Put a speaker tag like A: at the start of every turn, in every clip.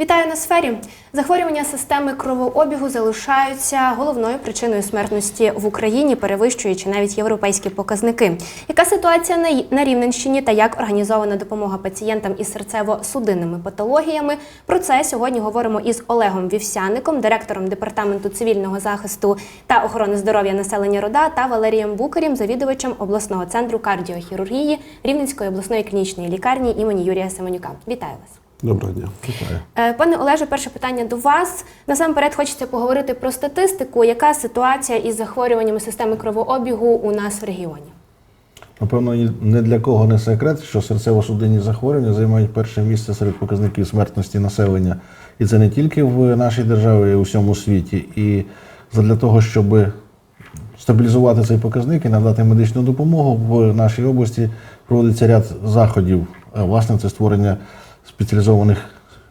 A: Вітаю на сфері. Захворювання системи кровообігу залишаються головною причиною смертності в Україні, перевищуючи навіть європейські показники. Яка ситуація на, Рівненщині та як організована допомога пацієнтам із серцево-судинними патологіями? Про це сьогодні говоримо із Олегом Вівсяником, директором департаменту цивільного захисту та охорони здоров'я населення рода, та Валерієм Букарєм, завідувачем обласного центру кардіохірургії Рівненської обласної клінічної лікарні імені Юрія Семенюка. Вітаю вас.
B: Доброго дня. Вітаю.
A: Е, Пане Олеже, перше питання до вас. Насамперед хочеться поговорити про статистику. Яка ситуація із захворюваннями системи кровообігу у нас в регіоні?
B: Напевно, не для кого не секрет, що серцево-судинні захворювання займають перше місце серед показників смертності населення. І це не тільки в нашій державі, а й у всьому світі. І для того, щоб стабілізувати цей показник і надати медичну допомогу, в нашій області проводиться ряд заходів. Е, Власне, це створення спеціалізованих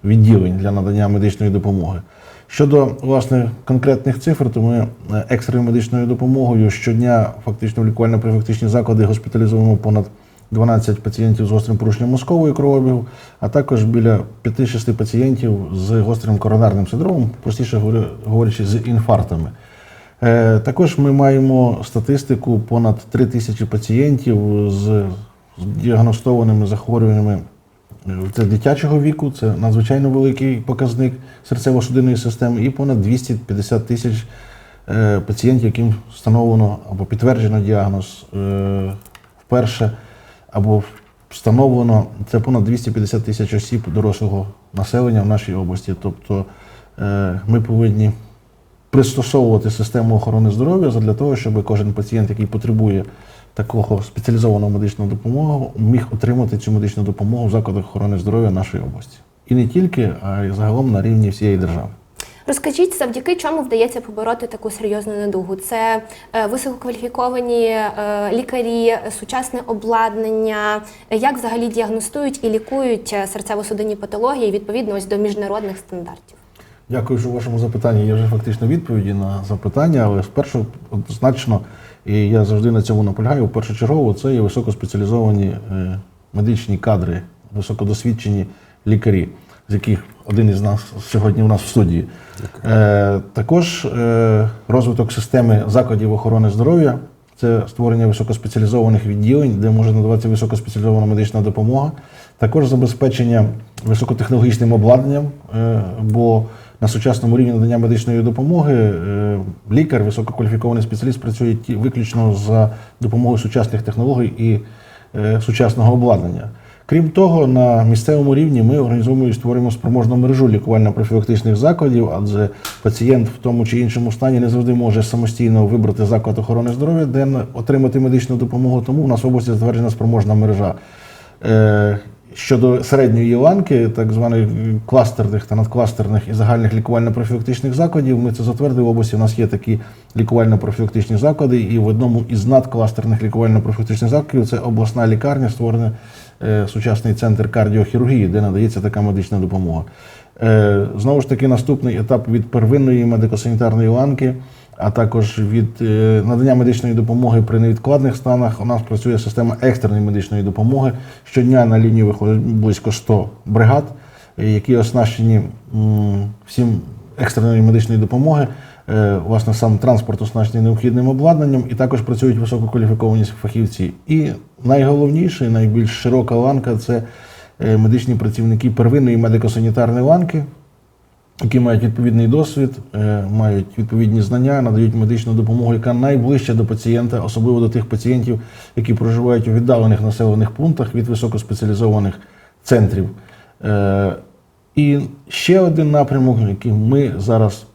B: відділень для надання медичної допомоги. Щодо власне конкретних цифр, то ми е, екстреною медичною допомогою щодня фактично в лікувально-профілактичні заклади госпіталізуємо понад 12 пацієнтів з гострим порушенням мозкової кровообігу, а також біля 5-6 пацієнтів з гострим коронарним синдромом, простіше говорячи, з інфарктами. Е, Також ми маємо статистику понад 3 тисячі пацієнтів з діагностованими захворюваннями це дитячого віку, це надзвичайно великий показник серцево-судинної системи, і понад 250 тисяч е, пацієнтів, яким встановлено або підтверджено діагноз е, вперше, або встановлено це понад 250 тисяч осіб дорослого населення в нашій області. Тобто е, ми повинні пристосовувати систему охорони здоров'я для того, щоб кожен пацієнт, який потребує такого спеціалізованого медичного допомоги, міг отримати цю медичну допомогу в закладах охорони здоров'я нашої області. І не тільки, а й загалом на рівні всієї держави.
A: Розкажіть, завдяки чому вдається побороти таку серйозну недугу? Це е, висококваліфіковані е, лікарі, сучасне обладнання. Як взагалі діагностують і лікують е, серцево-судинні патології відповідно ось до міжнародних стандартів?
B: Дякую, що вашому запитанні є вже фактично відповіді на запитання, але спершу однозначно, і я завжди на цьому наполягаю, першочергово це є високоспеціалізовані е, медичні кадри, високодосвідчені лікарі, з яких один із нас сьогодні у нас в студії. Е, також е, розвиток системи закладів охорони здоров'я. Це створення високоспеціалізованих відділень, де може надаватися високоспеціалізована медична допомога. Також забезпечення високотехнологічним обладнанням, бо на сучасному рівні надання медичної допомоги е, лікар, висококваліфікований спеціаліст працює виключно за допомогою сучасних технологій і е, сучасного обладнання. Крім того, на місцевому рівні ми організуємо і створюємо спроможну мережу лікувально-профілактичних закладів, адже пацієнт в тому чи іншому стані не завжди може самостійно вибрати заклад охорони здоров'я, де отримати медичну допомогу. Тому в нас в області затверджена спроможна мережа. Щодо середньої ланки, так званих кластерних та надкластерних і загальних лікувально-профілактичних закладів, ми це затвердили в області. У нас є такі лікувально-профілактичні заклади, і в одному із надкластерних лікувально-профілактичних закладів це обласна лікарня, створений е, сучасний центр кардіохірургії, де надається така медична допомога. Е, знову ж таки, наступний етап від первинної медико-санітарної ланки, а також від е, надання медичної допомоги при невідкладних станах. У нас працює система екстреної медичної допомоги. Щодня на лінію виходить близько 100 бригад, е, які оснащені всім екстреної медичної допомоги. Е, Власне, сам транспорт оснащений необхідним обладнанням, і також працюють висококваліфіковані фахівці. І найголовніше, найбільш широка ланка це медичні працівники первинної медико-санітарної ланки, які мають відповідний досвід, е, мають відповідні знання, надають медичну допомогу, яка найближча до пацієнта, особливо до тих пацієнтів, які проживають у віддалених населених пунктах від високоспеціалізованих центрів. Е, І ще один напрямок, який ми зараз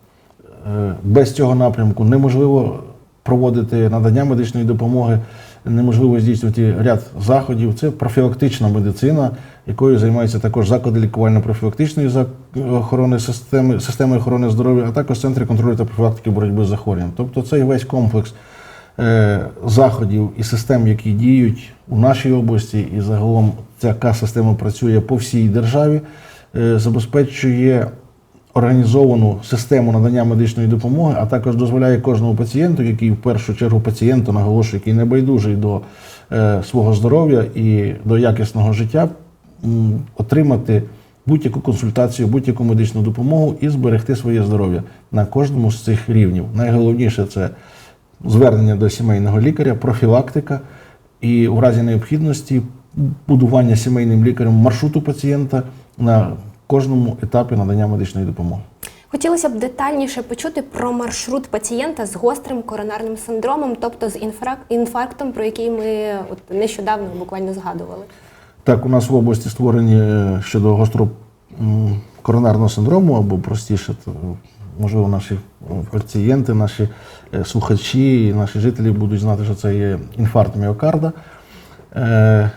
B: е, без цього напрямку неможливо проводити надання медичної допомоги, неможливо здійснювати ряд заходів. Це профілактична медицина, якою займаються також заклади лікувально-профілактичної охорони системи, системи охорони здоров'я, а також центри контролю та профілактики боротьби з захворюванням. Тобто цей весь комплекс е, заходів і систем, які діють у нашій області, і загалом ця система працює по всій державі, е, забезпечує організовану систему надання медичної допомоги, а також дозволяє кожному пацієнту, який в першу чергу пацієнту наголошую, який не байдужий до е, свого здоров'я і до якісного життя, отримати будь-яку консультацію, будь-яку медичну допомогу і зберегти своє здоров'я на кожному з цих рівнів. Найголовніше це звернення до сімейного лікаря, профілактика і у разі необхідності будування сімейним лікарем маршруту пацієнта на кожному етапі надання медичної допомоги.
A: Хотілося б детальніше почути про маршрут пацієнта з гострим коронарним синдромом, тобто з інфарктом, про який ми от нещодавно буквально згадували.
B: Так, у нас в області створені е, щодо гостро коронарного синдрому, або простіше, то, можливо, наші е, пацієнти, наші е, слухачі наші жителі будуть знати, що це є інфаркт міокарда. Е,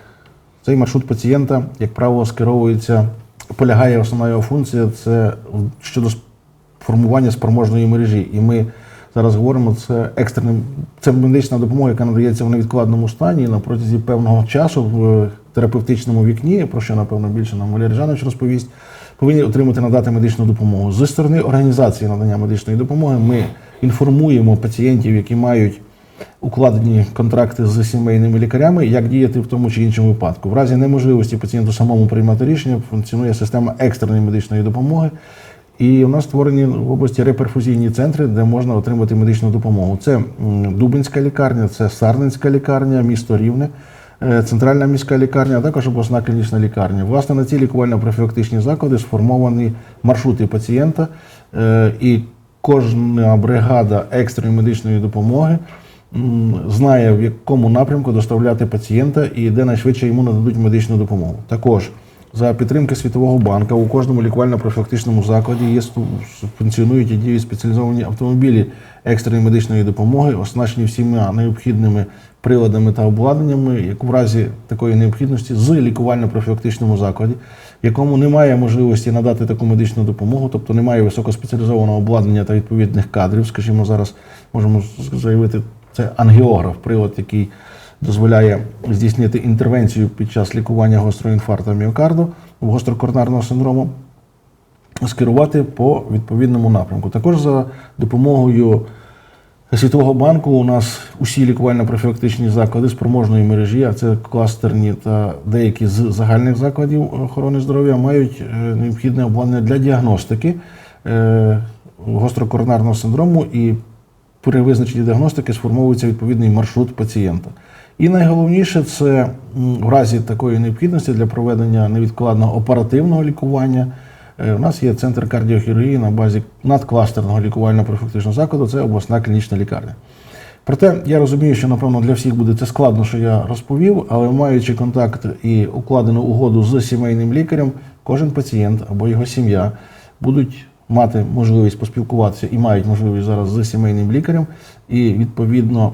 B: Цей маршрут пацієнта, як правило, скеровується, полягає основна його функція це щодо формування спроможної мережі. І ми зараз говоримо, це екстреним, це медична допомога, яка надається в невідкладному стані на протязі певного часу в терапевтичному вікні, про що, напевно, більше нам Валерій Жанович розповість, повинні отримати надати медичну допомогу. Зі сторони організації надання медичної допомоги ми інформуємо пацієнтів, які мають укладені контракти з сімейними лікарями, як діяти в тому чи іншому випадку. В разі неможливості пацієнту самому приймати рішення, функціонує система екстреної медичної допомоги. І у нас створені в області реперфузійні центри, де можна отримати медичну допомогу. Це Дубинська лікарня, це Сарненська лікарня, місто Рівне, е, центральна міська лікарня, а також обласна клінічна лікарня. Власне, на ці лікувально-профілактичні заклади сформовані маршрути пацієнта, е, і кожна бригада екстреної медичної допомоги знає, в якому напрямку доставляти пацієнта і де найшвидше йому нададуть медичну допомогу. Також за підтримки Світового банку у кожному лікувально-профілактичному закладі є функціонують і діють спеціалізовані автомобілі екстреної медичної допомоги, оснащені всіма необхідними приладами та обладнаннями, як в разі такої необхідності з лікувально-профілактичному закладі, якому немає можливості надати таку медичну допомогу, тобто немає високоспеціалізованого обладнання та відповідних кадрів. Скажімо, зараз можемо заявити, це ангіограф, прилад, який дозволяє здійснити інтервенцію під час лікування гострого інфаркту міокарду, гострокоронарного синдрому, скерувати по відповідному напрямку. Також за допомогою Світового банку у нас усі лікувально-профілактичні заклади спроможної мережі, а це кластерні та деякі з загальних закладів охорони здоров'я, мають е, необхідне обладнання для діагностики е, гострокоронарного синдрому і при визначенні діагностики сформовується відповідний маршрут пацієнта. І найголовніше це в разі такої необхідності для проведення невідкладного оперативного лікування. е, У нас є центр кардіохірургії на базі надкластерного лікувально-профілактичного закладу, це обласна клінічна лікарня. Проте я розумію, що напевно для всіх буде це складно, що я розповів, але маючи контакт і укладену угоду з сімейним лікарем, кожен пацієнт або його сім'я будуть мати можливість поспілкуватися і мають можливість зараз з сімейним лікарем, і відповідно,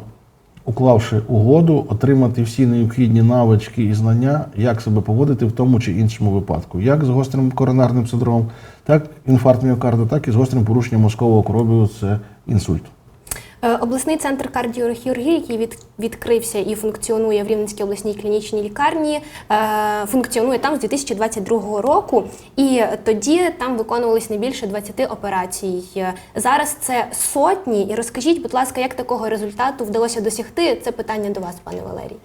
B: уклавши угоду, отримати всі необхідні навички і знання, як себе поводити в тому чи іншому випадку, як з гострим коронарним синдромом, так інфаркт міокарда, так і з гострим порушенням мозкового кров'ю, це інсульт.
A: Е, Обласний центр кардіохірургії, який від, відкрився і функціонує в Рівненській обласній клінічній лікарні, е, функціонує там з 2022 року, і тоді там виконувалось не більше 20 операцій. Е, Зараз це сотні. І розкажіть, будь ласка, як такого результату вдалося досягти? Це питання до вас, пане Валерій.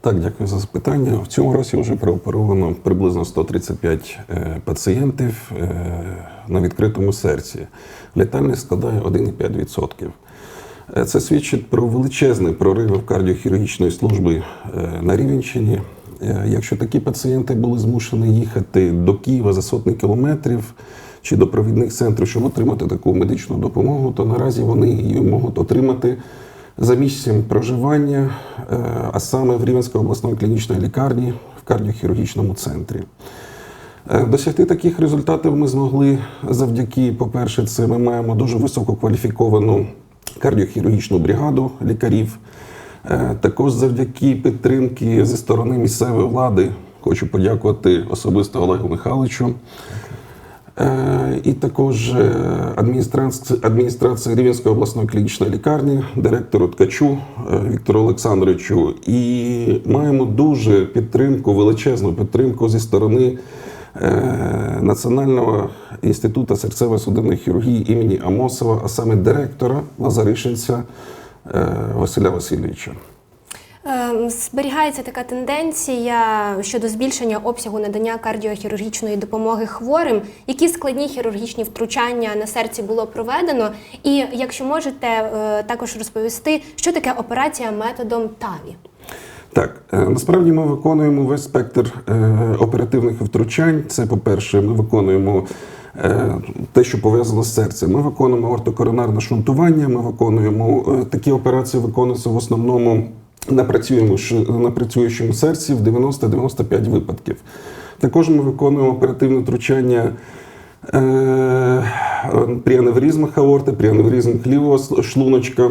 C: Так, дякую за запитання. В цьому році вже прооперовано приблизно 135 е, пацієнтів на відкритому серці. Летальність складає 1,5%. Е, Це свідчить про величезний прорив кардіохірургічної служби е, на Рівенщині. Е, Якщо такі пацієнти були змушені їхати до Києва за сотні кілометрів чи до провідних центрів, щоб отримати таку медичну допомогу, то наразі вони її можуть отримати за місцем проживання, а саме в Рівненській обласної клінічної лікарні в кардіохірургічному центрі. Досягти таких результатів ми змогли завдяки, по-перше, це ми маємо дуже висококваліфіковану кардіохірургічну бригаду лікарів. Е, Також завдяки підтримки зі сторони місцевої влади хочу подякувати особисто Олегу Михайловичу. Е, І також е, адміністрації, Рівненської обласної клінічної лікарні, директору Ткачу Віктору Олександровичу. І маємо дуже підтримку, величезну підтримку зі сторони Національного інституту серцево-судинної хірургії імені Амосова, а саме директора Лазаришинця е, Василя Васильовича.
A: Ем, Зберігається така тенденція щодо збільшення обсягу надання кардіохірургічної допомоги хворим. Які складні хірургічні втручання на серці було проведено? І якщо можете е, також розповісти, що таке операція методом ТАВІ?
C: Так, е, насправді ми виконуємо весь спектр е, оперативних втручань. Це, по-перше, ми виконуємо е, те, що пов'язано з серцем. Ми виконуємо ортокоронарне шунтування, ми виконуємо такі операції, виконуються в основному на працюючому серці в 90-95 випадків. Також ми виконуємо оперативне втручання при аневризмах аорти, при аневризмах лівого шлуночка.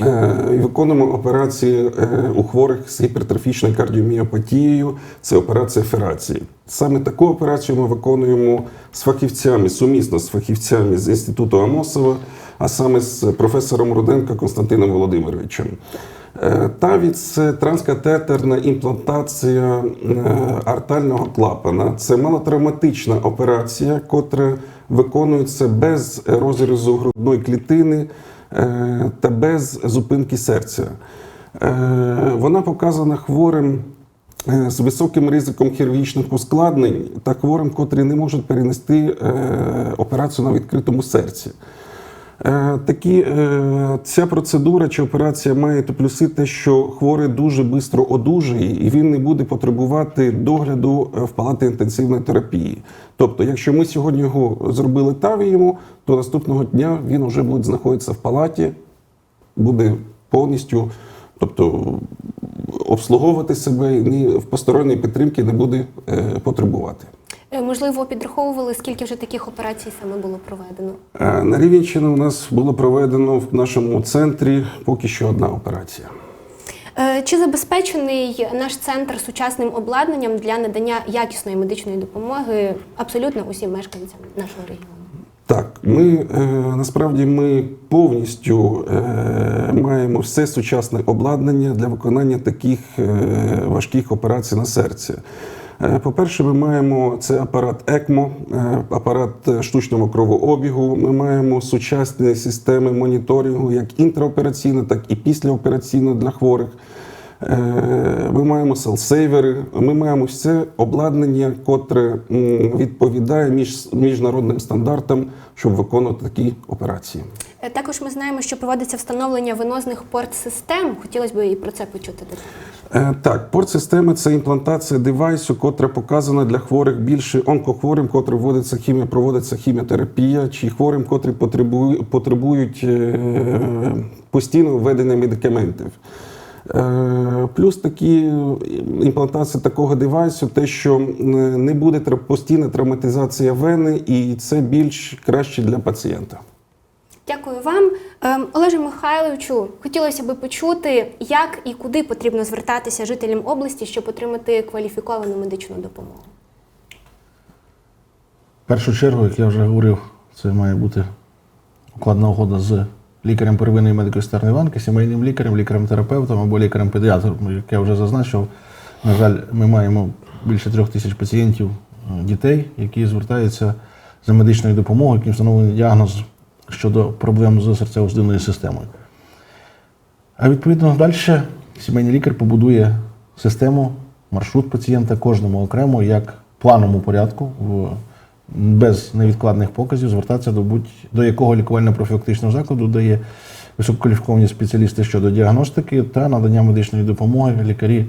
C: Е, і Виконуємо операції е, у хворих з гіпертрофічною кардіоміопатією. Це операція ферації. Саме таку операцію ми виконуємо з фахівцями, сумісно з фахівцями з інституту Амосова, а саме з професором Руденко Константином Володимировичем. Е, це транскатетерна імплантація артального клапана. Це малотравматична операція, котра виконується без розрізу грудної клітини та без зупинки серця. Е, Вона показана хворим е, з високим ризиком хірургічних ускладнень та хворим, котрі не можуть перенести е, операцію на відкритому серці. Е, Такі, е, ця процедура чи операція має то плюси те, що хворий дуже швидко одужує і він не буде потребувати догляду е, в палаті інтенсивної терапії. Тобто, якщо ми сьогодні його зробили таві йому, то наступного дня він вже буде знаходитися в палаті, буде повністю, тобто обслуговувати себе і в посторонньої підтримки не буде потребувати.
A: Е, Можливо, підраховували, скільки вже таких операцій саме було проведено?
C: Е, На Рівненщині у нас було проведено в нашому центрі поки що одна операція.
A: Е, Чи забезпечений наш центр сучасним обладнанням для надання якісної медичної допомоги абсолютно усім мешканцям нашого регіону?
C: Так, ми насправді ми повністю маємо все сучасне обладнання для виконання таких важких операцій на серці. Е, По-перше, ми маємо це апарат ЕКМО, е, апарат штучного кровообігу. Ми маємо сучасні системи моніторингу, як інтраопераційно, так і післяопераційно для хворих. Е, Ми маємо селсейвери, ми маємо все обладнання, котре відповідає між міжнародним стандартам, щоб виконувати такі операції.
A: Е, Також ми знаємо, що проводиться встановлення венозних порт-систем. Хотілося б і про це почути.
C: Е, Так, порт-система це імплантація девайсу, котра показана для хворих більше онкохворим, котрим вводиться хімія, проводиться хіміотерапія, чи хворим, котрі потребують, е, постійного введення медикаментів. Плюс такі імплантація такого девайсу, те, що не буде постійна травматизація вени, і це більш краще для пацієнта.
A: Дякую вам, Ем, Олеже Михайловичу. Хотілося б почути, як і куди потрібно звертатися жителям області, щоб отримати кваліфіковану медичну допомогу.
B: В першу чергу, як я вже говорив, це має бути укладна угода з лікарем первинної медико-стерної ланки, сімейним лікарем, лікарем-терапевтом або лікарем-педіатром. Як я вже зазначив, на жаль, ми маємо більше трьох тисяч пацієнтів, е, дітей, які звертаються за медичною допомогою, яким встановлений діагноз щодо проблем з серцево-судинною системою. А відповідно далі сімейний лікар побудує систему, маршрут пацієнта кожному окремо, як в плановому порядку, в, без невідкладних показів, звертатися до будь до якого лікувально-профілактичного закладу, де є висококваліфіковані спеціалісти щодо діагностики та надання медичної допомоги, лікарі,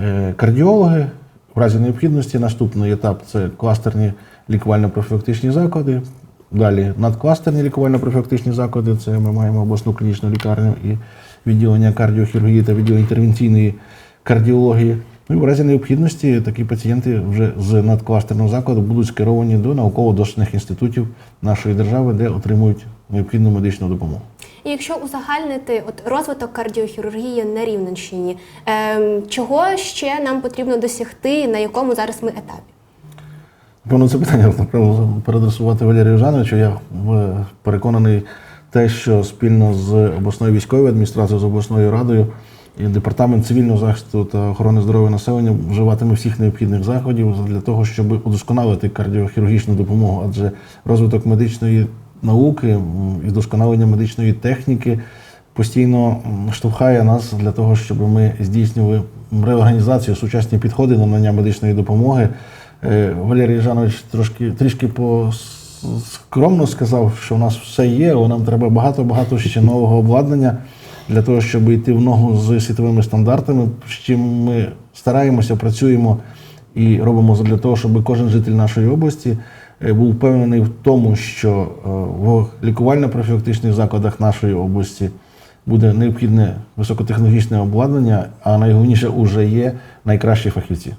B: е, кардіологи. В разі необхідності наступний етап це кластерні лікувально-профілактичні заклади. Далі надкластерні лікувально-профілактичні заклади. Це ми маємо обласну клінічну лікарню і відділення кардіохірургії та відділення інтервенційної кардіології. Ну і в разі необхідності такі пацієнти вже з надкластерного закладу будуть скеровані до науково-дослідних інститутів нашої держави, де отримують необхідну медичну допомогу.
A: І якщо узагальнити от розвиток кардіохірургії на Рівненщині, ем, чого ще нам потрібно досягти, на якому зараз ми етапі?
B: Напевно, це питання напевно, переадресувати Валерію Жановичу. Я е, переконаний те, що спільно з обласною військовою адміністрацією, з обласною радою і департамент цивільного захисту та охорони здоров'я населення вживатиме всіх необхідних заходів для того, щоб удосконалити кардіохірургічну допомогу, адже розвиток медичної науки і вдосконалення медичної техніки постійно штовхає нас для того, щоб ми здійснювали реорганізацію, сучасні підходи на надання медичної допомоги. Е, Валерій Жанович трошки трішки скромно сказав, що у нас все є, але нам треба багато-багато ще нового обладнання для того, щоб йти в ногу з світовими стандартами, з чим ми стараємося, працюємо і робимо для того, щоб кожен житель нашої області е, був впевнений в тому, що е, в лікувально-профілактичних закладах нашої області буде необхідне високотехнологічне обладнання, а найголовніше вже є найкращі фахівці.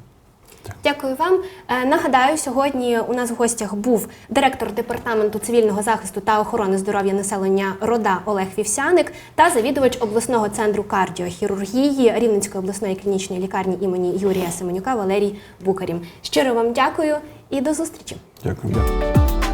A: Дякую вам. Е, Нагадаю, сьогодні у нас в гостях був директор департаменту цивільного захисту та охорони здоров'я населення Рода Олег Вівсяник та завідувач обласного центру кардіохірургії Рівненської обласної клінічної лікарні імені Юрія Семенюка Валерій Букарім. Щиро вам дякую і до зустрічі.
C: Дякую.
B: Дякую.